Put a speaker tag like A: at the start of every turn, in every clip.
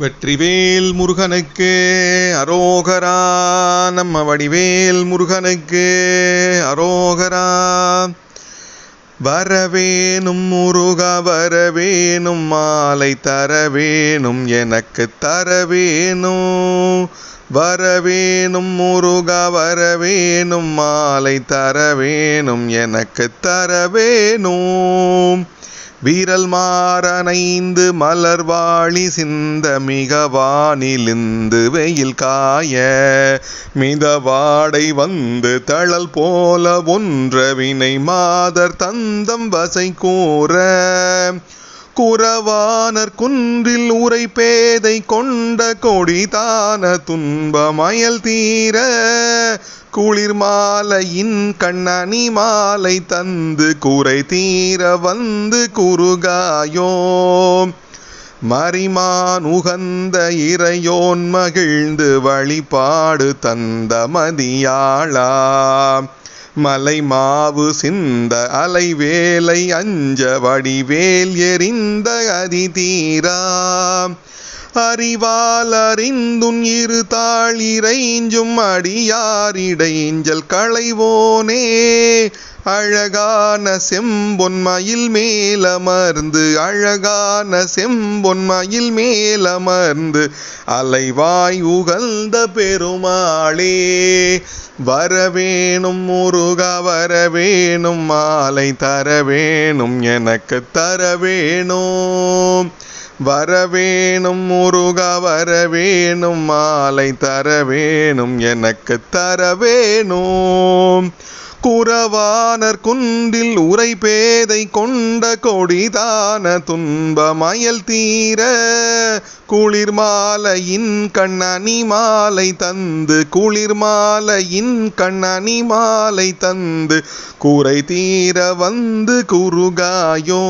A: வெற்றிவேல் முருகனுக்கு அரோகரா நம்ம வடிவேல் முருகனுக்கு அரோகரா. வரவேணும் முருக வரவேணும் மாலை தரவேணும் எனக்கு தரவேணும். வரவேணும் முருக வரவேணும் மாலை தரவேணும் எனக்கு தரவேணும். வீரல் மாறனைந்து மலர்வாழி சிந்த மிக வானிலிந்து வெயில் காய மிதவாடை வந்து தழல் போல ஒன்ற வினை மாதர் தந்தம் வசை கூற. குறவானர் குன்றில் உரை பேதை கொண்ட கொடிதான துன்பமயல் தீர குளிர் மாலையின் கண்ணனி மாலை தந்து குறை தீர வந்து குறுகாயோ. மரிமான் உகந்த இறையோன் மகிழ்ந்து வழிபாடு தந்த மதியாளா. மலை மாவு சிந்த அலை வேலை அஞ்ச வடிவேல் எறிந்த அதிதீரா அறிவால் அறிந்துன் இரு தாள் இறைஞ்சும் அடியாரிடைஞ்சல் களைவோனே. அழகான செம்பொன்மையில் மேலமர்ந்து அழகான செம்பொன்மையில் மேலமர்ந்து அலைவாய் உகழ்ந்த பெருமாளே. வரவேணும் முருகா வரவேணும் மாலை தரவேணும் எனக்கு தரவேணும். வரவேணும் முருகா வரவேணும் மாலை தரவேணும் எனக்கு தரவேணும். குறவானர் குன்றில் உரை பேதை கொண்ட கொடிதான துன்பமயல் தீர குளிர் மாலையின் கண்ணனி மாலை தந்து குளிர் மாலையின் கண்ணனி மாலை தந்து குறை தீர வந்து குறுகாயோ.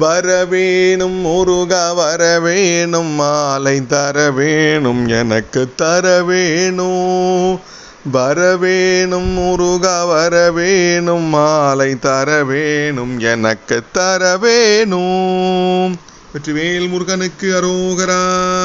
A: வரவேணும் முருக வரவேணும் மாலை தர வேணும் எனக்கு தர வேணும் வரவேணும் முருக வரவேணும் மாலை தரவேணும் எனக்கு தரவேணும். வெற்றிவேல் முருகனுக்கு அரோகரா.